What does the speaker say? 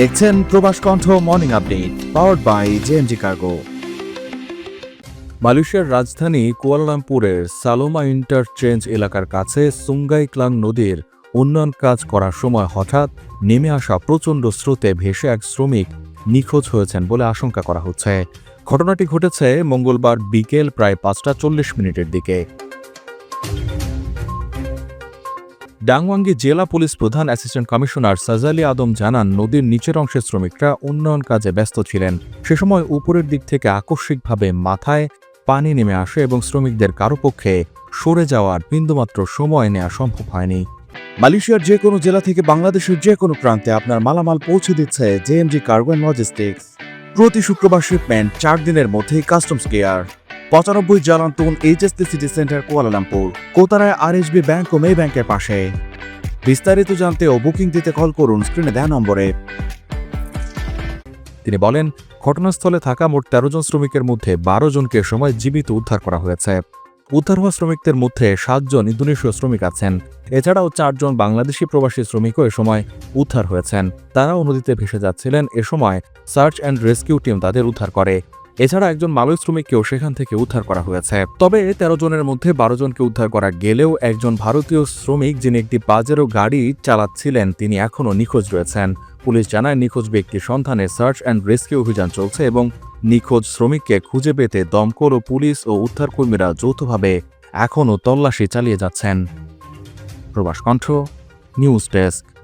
দেখছেন Probash Kontho morning update powered by JMG cargo মালয়েশিয়ার রাজধানী কুয়ালালামপুরের সালোমা ইন্টারচেঞ্জ এলাকার কাছে সুঙ্গাই ক্লাং নদীর উন্নয়ন কাজ করার সময় হঠাৎ নেমে আসা প্রচণ্ড স্রোতে ভেসে এক শ্রমিক নিখোঁজ হয়েছেন বলে আশঙ্কা করা হচ্ছে। ঘটনাটি ঘটেছে মঙ্গলবার বিকেল প্রায় পাঁচটা চল্লিশ মিনিটের দিকে। ডাংওয়াঙ্গি জেলা পুলিশ প্রধান অ্যাসিস্ট্যান্ট কমিশনার সাজালি আদম জানান, নদীর নিচের অংশের শ্রমিকরা উন্নয়ন কাজে ব্যস্ত ছিলেন। সে সময় উপরের দিক থেকে আকস্মিকভাবে মাথায় পানি নেমে আসে এবং শ্রমিকদের কারও পক্ষে সরে যাওয়ার বিন্দুমাত্র সময় নেওয়া সম্ভব হয়নি। মালয়েশিয়ার যে কোনো জেলা থেকে বাংলাদেশের যে কোনো প্রান্তে আপনার মালামাল পৌঁছে দিচ্ছে জেএমজি কার্গো অ্যান্ড লজিস্টিক্স। প্রতি শুক্রবার শিপমেন্ট চার দিনের মধ্যেই কাস্টমস কেয়ার পঁচানব্বই Jalan Tun HSP city centre Kuala Lumpur, কোতারায় আর আরএসবি ব্যাংক ও মে ব্যাংকের পাশে। বিস্তারিত জানতে ও বুকিং দিতে কল করুন স্ক্রিনে দেওয়া নম্বরে। তিনি বলেন, ঘটনাস্থলে থাকা মোট তেরো জন শ্রমিকের মধ্যে বারো জনকে সময় জীবিত উদ্ধার করা হয়েছে। উদ্ধার হওয়া শ্রমিকদের মধ্যে সাতজন ইন্দোনেশীয় শ্রমিক আছেন। এছাড়াও চারজন বাংলাদেশি প্রবাসী শ্রমিকও এ সময় উদ্ধার হয়েছেন। তারাও নদীতে ভেসে যাচ্ছিলেন। এ সময় সার্চ অ্যান্ড রেস্কিউ টিম তাদের উদ্ধার করে। এছাড়া একজন মালয় শ্রমিককেও সেখান থেকে উদ্ধার করা হয়েছে। তবে তেরো জনের মধ্যে বারো জনকে উদ্ধার করা গেলেও একজন ভারতীয় শ্রমিক যিনি একটি বাজেরও গাড়ি চালাচ্ছিলেন, তিনি এখনও নিখোঁজ রয়েছেন। পুলিশ জানায়, নিখোঁজ ব্যক্তির সন্ধানে সার্চ অ্যান্ড রেস্কিউ অভিযান চলছে এবং নিখোঁজ শ্রমিককে খুঁজে পেতে দমকল ও পুলিশ ও উদ্ধারকর্মীরা যৌথভাবে এখনও তল্লাশি চালিয়ে যাচ্ছেন। প্রবাস কণ্ঠ, নিউজ ডেস্ক।